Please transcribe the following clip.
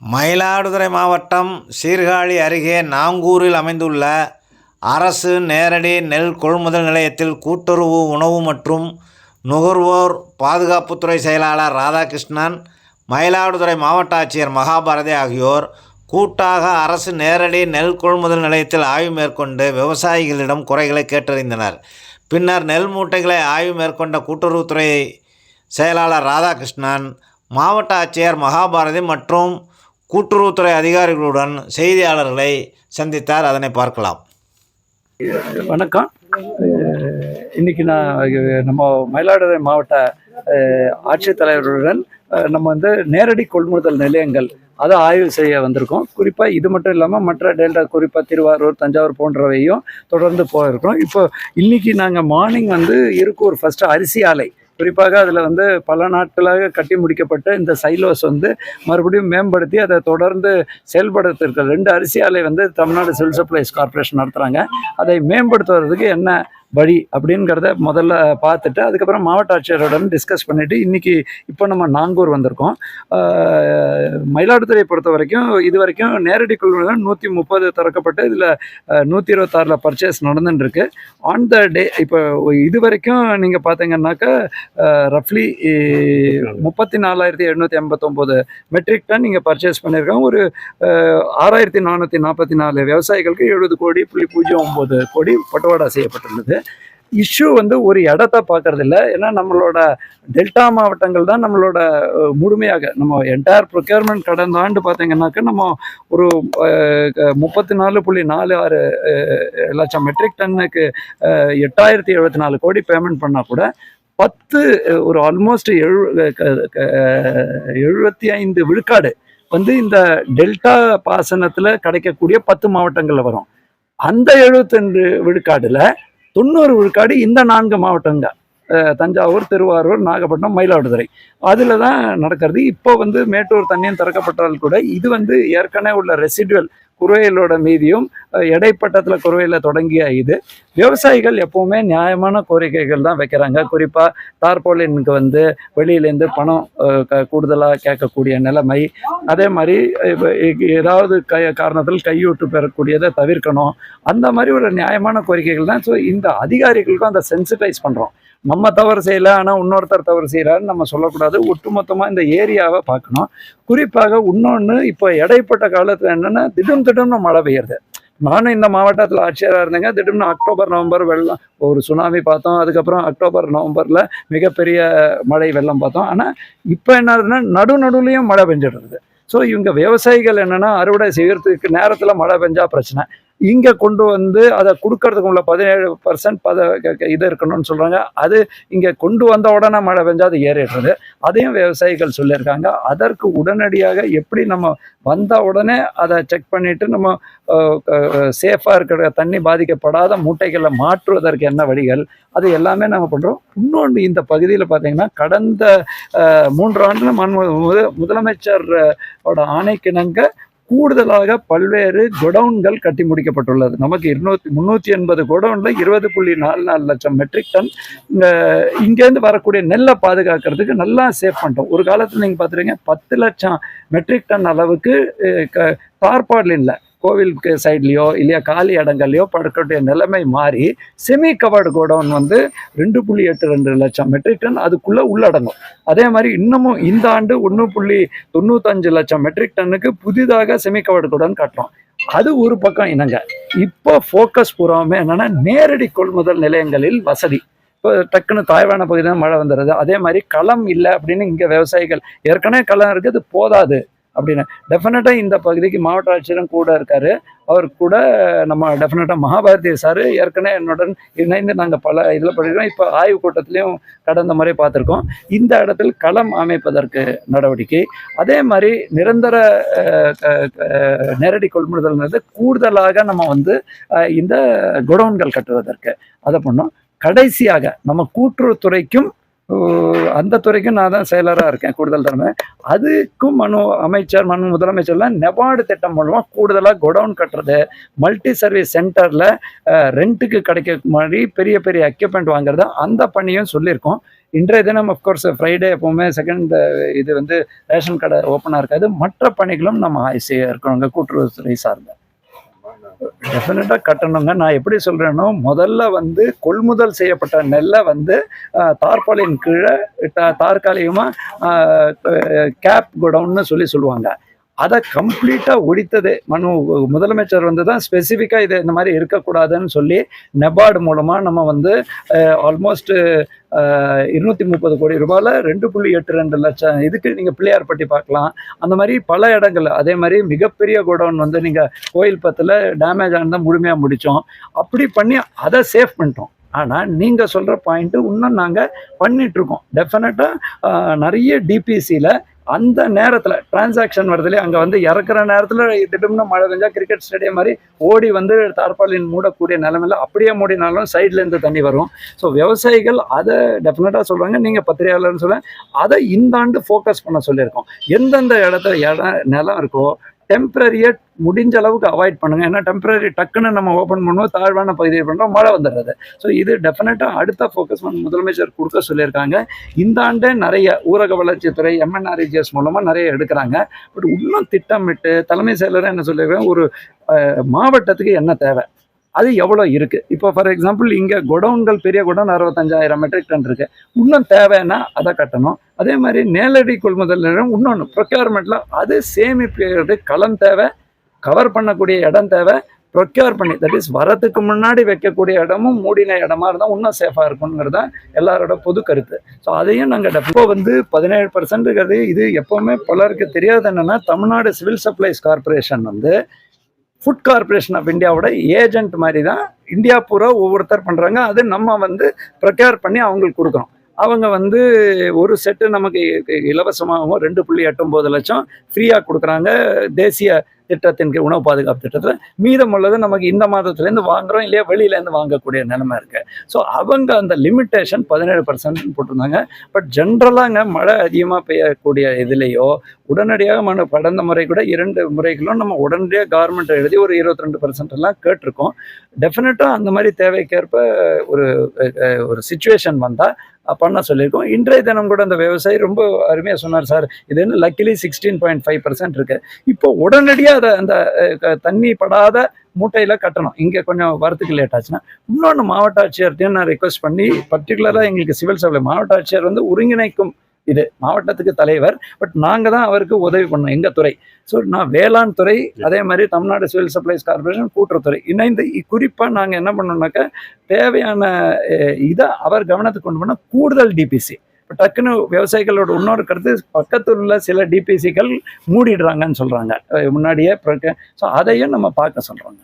மயிலாடுதுறை மாவட்டம் சீர்காழி அருகே நாங்கூரில் அமைந்துள்ள அரசு நேரடி நெல் கொள்முதல் நிலையத்தில் கூட்டுறவு உணவு மற்றும் நுகர்வோர் பாதுகாப்புத்துறை செயலாளர் ராதாகிருஷ்ணன் மயிலாடுதுறை மாவட்ட ஆட்சியர் மகாபாரதி ஆகியோர் கூட்டாக அரசு நேரடி நெல் கொள்முதல் நிலையத்தில் ஆய்வு மேற்கொண்டு விவசாயிகளிடம் குறைகளை கேட்டறிந்தனர். பின்னர் நெல் மூட்டைகளை ஆய்வு மேற்கொண்ட கூட்டுறவுத்துறை செயலாளர் ராதாகிருஷ்ணன் மாவட்ட ஆட்சியர் மகாபாரதி மற்றும் கூட்டுறவுத்துறை அதிகாரிகளுடன் செய்தியாளர்களை சந்தித்தார். அதனை பார்க்கலாம். வணக்கம். இன்னைக்கு நான் நம்ம மயிலாடுதுறை மாவட்ட ஆட்சித்தலைவர்களுடன் ஆட்சித்தலைவருடன் நம்ம வந்து நேரடி கொள்முதல் நிலையங்கள் அதை ஆய்வு செய்ய வந்திருக்கோம். குறிப்பாக இது மட்டும் இல்லாமல் மற்ற டெல்டா குறிப்பாக திருவாரூர் தஞ்சாவூர் போன்றவையும் தொடர்ந்து போயிருக்கோம் இப்போ இன்றைக்கி நாங்கள் மார்னிங் வந்து இருக்கூர் ஃபஸ்ட்டு அரிசி ஆலை குறிப்பாக அதில் வந்து பல நாட்களாக கட்டி முடிக்கப்பட்ட இந்த சைலோஸ் வந்து மறுபடியும் மேம்படுத்தி அதை தொடர்ந்து செயல்படுத்திருக்க ரெண்டு அரிசி ஆலை வந்து தமிழ்நாடு சிவில் சப்ளைஸ் கார்ப்பரேஷன் நடத்துகிறாங்க அதை மேம்படுத்துவதற்கு என்ன வழி அப்படிங்கிறத முதல்ல பார்த்துட்டு அதுக்கப்புறம் மாவட்ட ஆட்சியருடன் டிஸ்கஸ் பண்ணிவிட்டு இன்றைக்கி இப்போ நம்ம நாங்கூர் வந்திருக்கோம். மயிலாடுதுறையை பொறுத்த வரைக்கும் இது வரைக்கும் நேரடி கொள்முதல் நூற்றி முப்பது திறக்கப்பட்டு இதில் நூற்றி இருபத்தாறில் பர்ச்சேஸ் நடந்துட்டுருக்கு. ஆன் த டே இப்போ இது வரைக்கும் நீங்கள் பார்த்தீங்கன்னாக்கா ரஃப்லி முப்பத்தி நாலாயிரத்தி எழுநூற்றி எண்பத்தொம்போது மெட்ரிக் டன் நீங்கள் பர்ச்சேஸ் பண்ணியிருக்கோம். ஒரு ஆறாயிரத்தி நானூற்றி நாற்பத்தி நாலு விவசாயிகளுக்கு எழுபது கோடி புள்ளி பூஜ்ஜியம் ஒம்பது கோடி பட்டுவாடா செய்யப்பட்டுள்ளது. இஷ்யூ வந்து ஒரு இடத்த பார்க்கறது இல்லை ஏன்னா நம்மளோட டெல்டா மாவட்டங்கள் தான் நம்மளோட முழுமையாக நம்ம என்டையர் ப்ரொக்யூர்மெண்ட் கடந்த ஆண்டு பார்த்தீங்கன்னாக்க நம்ம ஒரு முப்பத்தி நாலு புள்ளி நாலு ஆறு லட்சம் மெட்ரிக் டன்னுக்கு எட்டாயிரத்தி எழுபத்தி நாலு கோடி பேமெண்ட் பண்ணால் கூட பத்து ஒரு ஆல்மோஸ்ட் எழு க- எழுபத்தி ஐந்து விழுக்காடு வந்து இந்த டெல்டா பாசனத்தில் கிடைக்கக்கூடிய பத்து மாவட்டங்களில் வரும். அந்த எழுபத்தெண்டு விழுக்காடுல தொண்ணூறு விழுக்காடு இந்த நான்கு மாவட்டங்க. தஞ்சாவூர் திருவாரூர் நாகப்பட்டினம் மயிலாடுதுறை. அதில் தான் நடக்கிறது. இப்போ வந்து மேட்டூர் தண்ணியும் திறக்கப்பட்டால் கூட இது வந்து ஏற்கனவே உள்ள ரெசிடுவல் குறுவையிலோட மீதியும் இடைப்பட்டத்தில் குறுவையில் தொடங்கிய இது. விவசாயிகள் எப்போவுமே நியாயமான கோரிக்கைகள் தான் வைக்கிறாங்க. குறிப்பாக டார்போலினுக்கு வந்து வெளியிலேருந்து பணம் கூடுதலாக கேட்கக்கூடிய நிலைமை. அதே மாதிரி ஏதாவது கை காரணத்தில் கையூட்டு பெறக்கூடியதை தவிர்க்கணும். அந்த மாதிரி ஒரு நியாயமான கோரிக்கைகள் தான். ஸோ இந்த அதிகாரிகளுக்கும் அந்த சென்சிட்டைஸ் பண்ணுறோம் நம்ம தவறு செய்யலை ஆனால் இன்னொருத்தர் தவறு செய்கிறாருன்னு நம்ம சொல்லக்கூடாது. ஒட்டுமொத்தமாக இந்த ஏரியாவை பார்க்கணும். குறிப்பாக இன்னொன்று இப்போ இடைப்பட்ட காலத்தில் என்னென்னா திடும் திடம்னு மழை பெய்யுறது. நானும் இந்த மாவட்டத்தில் ஆட்சியராக இருந்தேங்க. திடீர்னு அக்டோபர் நவம்பர் வெள்ளம் ஒரு சுனாமி பார்த்தோம். அதுக்கப்புறம் அக்டோபர் நவம்பரில் மிகப்பெரிய மழை வெள்ளம் பார்த்தோம். ஆனால் இப்போ என்ன ஆகுதுன்னா நடு நடுவுலையும் மழை பெஞ்சிடுறது. ஸோ இவங்க விவசாயிகள் என்னென்னா அறுவடை செய்கிறதுக்கு நேரத்தில் மழை பெஞ்சால் பிரச்சனை. இங்கே கொண்டு வந்து அதை கொடுக்கறதுக்கு உள்ள பதினேழு பர்சன்ட் பத இது இருக்கணும்னு சொல்கிறாங்க அது இங்கே கொண்டு வந்த உடனே மழை பெஞ்சா அது ஏறிடுறது. அதையும் விவசாயிகள் சொல்லியிருக்காங்க. அதற்கு உடனடியாக எப்படி நம்ம வந்த உடனே அதை செக் பண்ணிவிட்டு நம்ம சேஃபாக இருக்கிற தண்ணி பாதிக்கப்படாத மூட்டைகளை மாற்றுவதற்கு என்ன வழிகள் அது எல்லாமே நம்ம பண்ணுறோம் இன்னொன்று இந்த பகுதியில் பார்த்திங்கன்னா கடந்த மூன்று ஆண்டில் மண் முதலமைச்சர் ஆணைக்கிணங்க கூடுதலாக பல்வேறு குடவுன்கள் கட்டி முடிக்கப்பட்டுள்ளது. நமக்கு இருநூத்தி முந்நூற்றி எண்பது குடவுனில் இருபது புள்ளி நாலு நாலு லட்சம் மெட்ரிக் டன் இங்கேருந்து வரக்கூடிய நெல்லை பாதுகாக்கிறதுக்கு நல்லா சேவ் பண்ணிட்டோம். ஒரு காலத்தில் நீங்கள் பார்த்துருங்க பத்து லட்சம் மெட்ரிக் டன் அளவுக்கு அஹ், இல்லை கோவிலுக்கு சைட்லேயோ இல்லையா காலி இடங்கள்லையோ படுக்கக்கூடிய நிலைமை மாறி செமி கவர்டு கோடவுன் வந்து ரெண்டு புள்ளி எட்டு ரெண்டு லட்சம் மெட்ரிக் டன் அதுக்குள்ளே உள்ளடங்கும். அதே மாதிரி இன்னமும் இந்த ஆண்டு ஒன்று புள்ளி தொண்ணூத்தஞ்சு லட்சம் மெட்ரிக் டன்னுக்கு புதிதாக செமி கவர்டு கோடவுன் கட்டுறோம். அது ஒரு பக்கம் இனங்க இப்போ ஃபோக்கஸ் பூராவுமே என்னென்னா நேரடி கொள்முதல் நிலையங்களில் வசதி. இப்போ டக்குன்னு தாய்வான பகுதியில் மழை வந்துடுது. அதே மாதிரி களம் இல்லை அப்படின்னு இங்கே விவசாயிகள் ஏற்கனவே களம் இருக்குது போதாது. அப்படின்னு. டெஃபினட்டாக இந்த பகுதிக்கு மாவட்ட ஆட்சியரும் கூட இருக்கார். அவர் கூட நம்ம டெஃபினட்டாக மகாபாரதி சார் ஏற்கனவே என்னுடன் இணைந்து நாங்கள் பல இதில் படிக்கிறோம். இப்போ ஆய்வு கூட்டத்திலையும் கடந்த முறை பார்த்துருக்கோம். இந்த இடத்தில் களம் அமைப்பதற்கு நடவடிக்கை. அதே மாதிரி நிரந்தர க- நேரடி கொள்முதல்ங்கிறது கூடுதலாக நம்ம வந்து இந்த குடோன்கள் கட்டுவதற்கு. அதை பண்ணோம். கடைசியாக நம்ம கூட்டுறவுத்துறைக்கும் அந்த துறைக்கும் நான் தான் செயலராக இருக்கேன் கூடுதல் தலைமை அதுக்கும் மனு அமைச்சர் மனு முதலமைச்சர்லாம் நெபார்டு திட்டம் மூலமாக கூடுதலாக குடவுன் கட்டுறது மல்டி சர்வீஸ் சென்டரில் ரெண்ட்டுக்கு கிடைக்க மாதிரி பெரிய பெரிய எக்யூப்மெண்ட் வாங்குறது அந்த பணியும் சொல்லியிருக்கோம். இன்றைய தினம் அஃப்கோர்ஸ் ஃப்ரைடே எப்போவுமே செகண்ட் இது வந்து ரேஷன் கடை ஓப்பனாக இருக்காது. மற்ற பணிகளும் நம்ம இருக்கிறவங்க கூட்டுறவுத்துறை சார்ந்த. டெஃபினட்டாக கட்டணுங்க. நான் எப்படி சொல்கிறேனோ முதல்ல வந்து கொள்முதல் செய்யப்பட்ட நெல்லை வந்து தார்பாலின் கீழே தார்காலிகமாக தற்காலிகமாக கேப் குடவுன்னு சொல்லி சொல்லுவாங்க. அதை கம்ப்ளீட்டாக ஒழித்தது. மனு முதலமைச்சர் வந்து தான் ஸ்பெசிஃபிக்காக இது இந்த மாதிரி இருக்கக்கூடாதுன்னு சொல்லி நெபார்டு மூலமாக நம்ம வந்து ஆல்மோஸ்ட் இருநூத்தி முப்பது கோடி ரூபாயில் ரெண்டு புள்ளி எட்டு ரெண்டு லட்சம் இதுக்கு நீங்கள் பிள்ளையார்பட்டி பார்க்கலாம். அந்த மாதிரி பல இடங்கள். அதே மாதிரி மிகப்பெரிய கோடவுன் வந்து நீங்கள் கோயில் பத்தில் டேமேஜ் ஆனதை முழுமையாக முடித்தோம் அப்படி பண்ணி அதை சேஃப் பண்ணிட்டோம். ஆனால் நீங்கள் சொல்கிற பாயிண்ட்டு இன்னும் நாங்கள் பண்ணிகிட்ருக்கோம் டெஃபினட்டாக நிறைய டிபிசியில் அந்த நேரத்தில் டிரான்சாக்ஷன் வருதுலே அங்கே வந்து இறக்குற நேரத்தில் திடீர்னு மழை பெஞ்சா கிரிக்கெட் ஸ்டேடியம் மாதிரி ஓடி வந்து தார்பாலின் மூடக்கூடிய நிலமையில் அப்படியே மூடினாலும் சைட்லேருந்து தண்ணி வரும். ஸோ விவசாயிகள் அதை டெஃபினட்டாக சொல்கிறாங்க நீங்கள் பத்திரிகையாளர்னு சொல்ல அதை இந்த ஆண்டு ஃபோக்கஸ் பண்ண சொல்லியிருக்கோம். எந்தெந்த இடத்துல இடம் நிலம் இருக்கோ டெம்பரரியை முடிஞ்ச அளவுக்கு அவாய்ட் பண்ணுங்க. ஏன்னா டெம்பரரி டக்குன்னு நம்ம ஓப்பன் பண்ணுவோம் தாழ்வான பகுதியை பண்ணுறோம் மழை வந்துடுறது. ஸோ இது டெஃபினட்டாக அடுத்த ஃபோக்கஸ் முதலமைச்சர் கொடுக்க சொல்லியிருக்காங்க. இந்த ஆண்டே நிறைய ஊரக வளர்ச்சித்துறை எம்என்ஆர்இஜிஎஸ் மூலமாக நிறைய எடுக்கிறாங்க. பட் இன்னும் திட்டமிட்டு தலைமை செயலராக என்ன சொல்லியிருக்கேன் ஒரு மாவட்டத்துக்கு என்ன தேவை? அது எவ்வளோ இருக்குது இப்போ ஃபார் எக்ஸாம்பிள் இங்கே குடவுன்கள் பெரிய குடவுன் அறுபத்தஞ்சாயிரம் மெட்ரிக் டன் இருக்கு. இன்னும் தேவைன்னா அதை கட்டணும். அதே மாதிரி நேரடி கொள்முதல் நிலையம் இன்னொன்று ப்ரொக்யூர்மெண்ட்டில் அது சேமிப்பு களம் தேவை கவர் பண்ணக்கூடிய இடம் தேவை. ப்ரொக்யூர் பண்ணி தட் இஸ் வரத்துக்கு முன்னாடி வைக்கக்கூடிய இடமும் மூடின இடமா இருந்தால் இன்னும் சேஃபாக இருக்குங்கிறது தான் எல்லாரோட பொது கருத்து. ஸோ அதையும் நாங்கள் இப்போ வந்து பதினேழு பர்சன்ட்டுங்கிறது இது எப்போவுமே பலருக்கு தெரியாது என்னென்னா தமிழ்நாடு சிவில் சப்ளைஸ் கார்ப்பரேஷன் வந்து ஃபுட் கார்பரேஷன் ஆஃப் இந்தியாவோட ஏஜென்ட் மாதிரி தான் இந்தியா பூரா ஒவ்வொருத்தர் பண்ணுறாங்க அது நம்ம வந்து ப்ரொக்யூர் பண்ணி அவங்களுக்கு கொடுக்குறோம் அவங்க வந்து ஒரு செட்டு நமக்கு இலவசமாகவும் ரெண்டு புள்ளி எட்டொம்போது லட்சம் ஃப்ரீயாக கொடுக்குறாங்க. தேசிய திட்டத்தின் கீழ் உணவு பாதுகாப்பு திட்டத்தில். மீதம் உள்ளது நமக்கு இந்த மாதத்துலேருந்து வாங்குறோம் இல்லையா வெளியிலேருந்து வாங்கக்கூடிய நிலைமை இருக்குது ஸோ அவங்க அந்த லிமிட்டேஷன் பதினேழு பர்சன்ட் போட்டிருந்தாங்க. பட் ஜென்ரலாங்க மழை அதிகமாக பெய்யக்கூடிய இதுலேயோ உடனடியாக மன கடந்த முறை கூட இரண்டு முறைகளும் நம்ம உடனடியாக கவர்மெண்ட் எழுதி ஒரு இருபத்தி ரெண்டு பர்சன்ட் எல்லாம் கேட்டிருக்கோம். டெஃபினட்டாக அந்த மாதிரி தேவைக்கேற்ப ஒரு ஒரு சுச்சுவேஷன் வந்தால் பண்ண சொல்லியிருக்கோம். இன்றைய தினம் கூட அந்த விவசாயி ரொம்ப அருமையாக சொன்னார் சார் இது என்ன luckily sixteen point five percent இருக்கு. இப்போ உடனடியாக அதை அந்த தண்ணி படாத மூட்டையில் கட்டணும். இங்கே கொஞ்சம் வரத்துக்கு லேட் ஆச்சுன்னா இன்னொன்று மாவட்ட ஆட்சியர்கிட்டையும் நான் ரெக்வஸ்ட் பண்ணி பர்டிகுலராக எங்களுக்கு சிவில் சப்ளை மாவட்ட ஆட்சியர் வந்து ஒருங்கிணைக்கும் இது மாவட்டத்துக்கு தலைவர் பட் நாங்கள் தான் அவருக்கு உதவி பண்ணோம் எங்கள் துறை. ஸோ நான் வேளாண் துறை அதே மாதிரி தமிழ்நாடு சிவில் சப்ளைஸ் கார்பரேஷன் கூட்டுறவுத்துறை இணைந்து குறிப்பாக நாங்கள் என்ன பண்ணோம்னாக்கா தேவையான இதை அவர் கவனத்துக்கு கொண்டு போனால் கூடுதல் டிபிசி இப்போ டக்குன்னு விவசாயிகளோட இன்னொரு கருத்து பக்கத்தில் உள்ள சில டிபிசிகள் மூடிடுறாங்கன்னு சொல்கிறாங்க முன்னாடியே ஸோ அதையும் நம்ம பார்க்க சொல்கிறோங்க